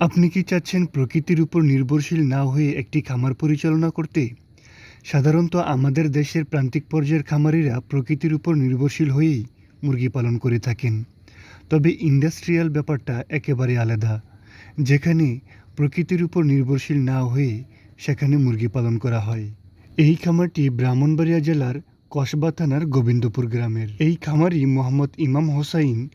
আপনি কি চাচ্ছেন প্রকৃতির উপর নির্ভরশীল না হয়ে একটি খামার পরিচালনা করতে? সাধারণত আমাদের দেশের প্রান্তিক পর্যায়ের খামারিরা প্রকৃতির উপর নির্ভরশীল হয়েই মুরগি পালন করে থাকেন। তবে ইন্ডাস্ট্রিয়াল ব্যাপারটা একেবারে আলাদা। যেখানে প্রকৃতির উপর নির্ভরশীল না হয়ে সেখানে মুরগি পালন করা হয়। এই খামারটি ব্রাহ্মণবাড়িয়া জেলার কসবা থানার গোবিন্দপুর গ্রামের। এই খামারি মোহাম্মদ ইমাম হোসাইন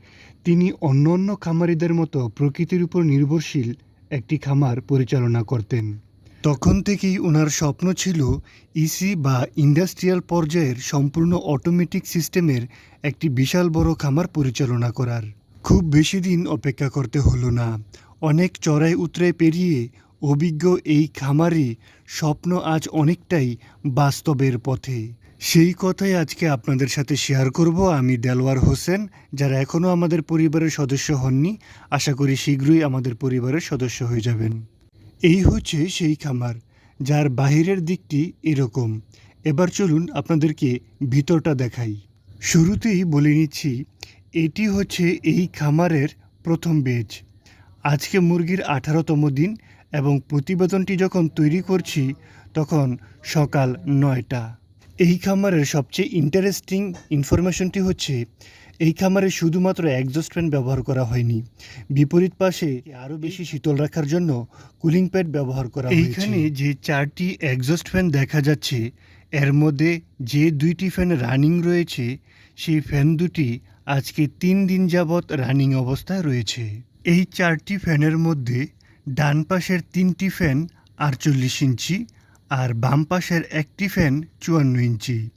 তিনি অন্য অন্য খামারিদের মতো প্রকৃতির উপর নির্ভরশীল একটি খামার পরিচালনা করতেন। তখন থেকেই ওনার স্বপ্ন ছিল ইসি বা ইন্ডাস্ট্রিয়াল পর্যায়ের সম্পূর্ণ অটোমেটিক সিস্টেমের একটি বিশাল বড় খামার পরিচালনা করার। খুব বেশি দিন অপেক্ষা করতে হলো না। অনেক চড়াই উতরাই পেরিয়ে অভিজ্ঞ এই খামারি স্বপ্ন আজ অনেকটাই বাস্তবের পথে। সেই কথাই আজকে আপনাদের সাথে শেয়ার করব। আমি দেলওয়ার হোসেন, যারা এখনও আমাদের পরিবারের সদস্য হননি, আশা করি শীঘ্রই আমাদের পরিবারের সদস্য হয়ে যাবেন। এই হচ্ছে সেই খামার, যার বাহিরের দিকটি এরকম। এবার চলুন আপনাদেরকে ভিতরটা দেখাই। শুরুতেই বলে নিচ্ছি, এটি হচ্ছে এই খামারের প্রথম বেজ। আজকে মুরগির আঠারোতম দিন এবং প্রতিবেদনটি যখন তৈরি করছি, তখন সকাল নয়টা। এই খামারের সবচেয়ে ইন্টারেস্টিং ইনফরমেশনটি হচ্ছে, এই খামারে শুধুমাত্র একজস্ট ফ্যান ব্যবহার করা হয়নি। বিপরীত পাশে আরও বেশি শীতল রাখার জন্য কুলিং প্যাড ব্যবহার করা এইখানে যে চারটি একজস্ট ফ্যান দেখা যাচ্ছে, এর মধ্যে যে দুইটি ফ্যান রানিং রয়েছে, সেই ফ্যান দুটি আজকে তিন দিন যাবৎ রানিং অবস্থায় রয়েছে। এই চারটি ফ্যানের মধ্যে ডান পাশের তিনটি ফ্যান আটচল্লিশ ইঞ্চি আর বাম পাশের একটি ফ্যান চুয়ান্ন ইঞ্চি।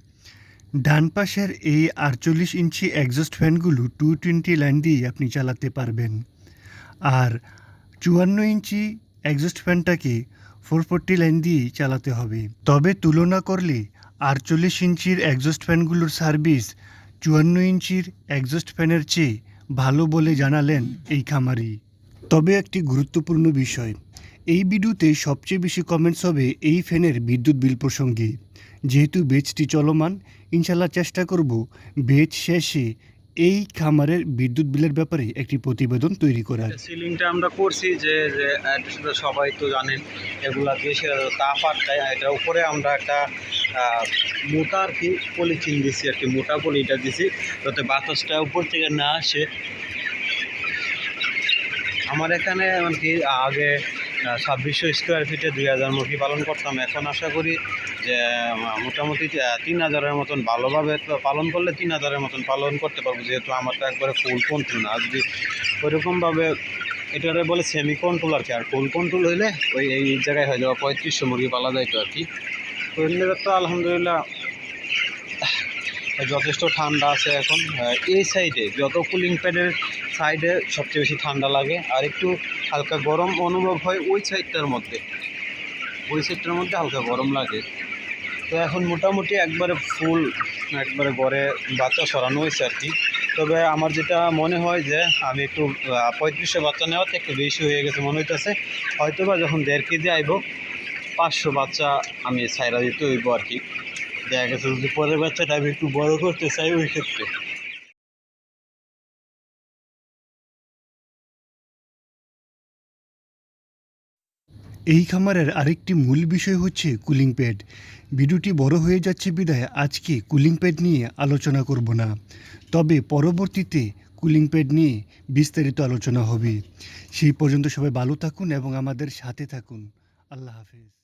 ডান পাশের এই আটচল্লিশ ইঞ্চি এক্সস্ট ফ্যানগুলো টু টোয়েন্টি লাইন দিয়ে আপনি চালাতে পারবেন। আর চুয়ান্ন ইঞ্চি এক্সস্ট ফ্যানটাকে ফোর ফোরটি লাইন দিয়েই চালাতে হবে। তবে তুলনা করলে আটচল্লিশ ইঞ্চির এক্সস্ট ফ্যানগুলোর সার্ভিস চুয়ান্ন ইঞ্চির এক্সস্ট ফ্যানের চেয়ে ভালো বলে জানালেন এই খামারি। তবে একটি গুরুত্বপূর্ণ বিষয় এই ভিডিওতে সবচেয়ে বেশি কমেন্টস হবে এই ফ্যানের বিদ্যুৎ বিল প্রসঙ্গে। যেহেতু বেচটি চলমান ইনশাল্লাহ চেষ্টা করব বেচ শেষে এই খামারের বিদ্যুৎ বিলের ব্যাপারে একটি প্রতিবেদন তৈরি করার। সিলিংটা আমরা করছি যে সবাই তো জানেন, এগুলা সে তাপ আটকায় এটার উপরে আমরা একটা মোটা আর কি পলিথিন দিছি আর কি, মোটা পলিটা দিছি, যাতে বাতাসটা উপর থেকে না আসে। আমার এখানে আর কি আগে ছাব্বিশশো স্কোয়ার ফিটে দুই হাজার মুরগি পালন করতাম। এখন আশা করি যে মোটামুটি তিন হাজারের মতন ভালোভাবে পালন করলে তিন হাজারের মতন পালন করতে পারব। যেহেতু আমার তো একবারে ফুল কন্ট্রোল না। যদি ওইরকমভাবে এটারে বলে সেমি কন্ট্রোল আর কি। আর ফুল কন্ট্রোল হইলে ওই, এই জায়গায় হয়ে যাওয়া পঁয়ত্রিশশো মুরগি পালা যাইতো আর কি। তো আলহামদুলিল্লাহ যথেষ্ট ঠান্ডা আছে এখন। এই সাইডে যত কুলিং প্যাডের সাইডে সবচেয়ে বেশি ঠান্ডা লাগে। আর একটু হালকা গরম অনুভব হয় ওই সাইডটার মধ্যে। ওই সাইডটার মধ্যে হালকা গরম লাগে। তো এখন মোটামুটি একবারে ফুল একবারে গড়ে বাচ্চা সরানো হয়েছে আর কি। তবে আমার যেটা মনে হয় যে, আমি একটু পঁয়ত্রিশশো বাচ্চা নেওয়াতে একটু বেশি হয়ে গেছে মনে হইতেছে। হয়তো বা যখন দেড় কেজি আইব, পাঁচশো বাচ্চা আমি সাইরা দিতে হইব আর কি। দেখা গেছে যদি পরের বাচ্চাটা আমি একটু বড় করতে চাই, ওই ক্ষেত্রে। এই খামারের আরেকটি মূল বিষয় হচ্ছে কুলিং প্যাড ভিডিওটি বড় হয়ে যাচ্ছে বিদায় আজকে কুলিং প্যাড নিয়ে আলোচনা করব না। তবে পরবর্তীতে কুলিং প্যাড নিয়ে বিস্তারিত আলোচনা হবে। সেই পর্যন্ত সবাই ভালো থাকুন এবং আমাদের সাথে থাকুন। আল্লাহ হাফেজ।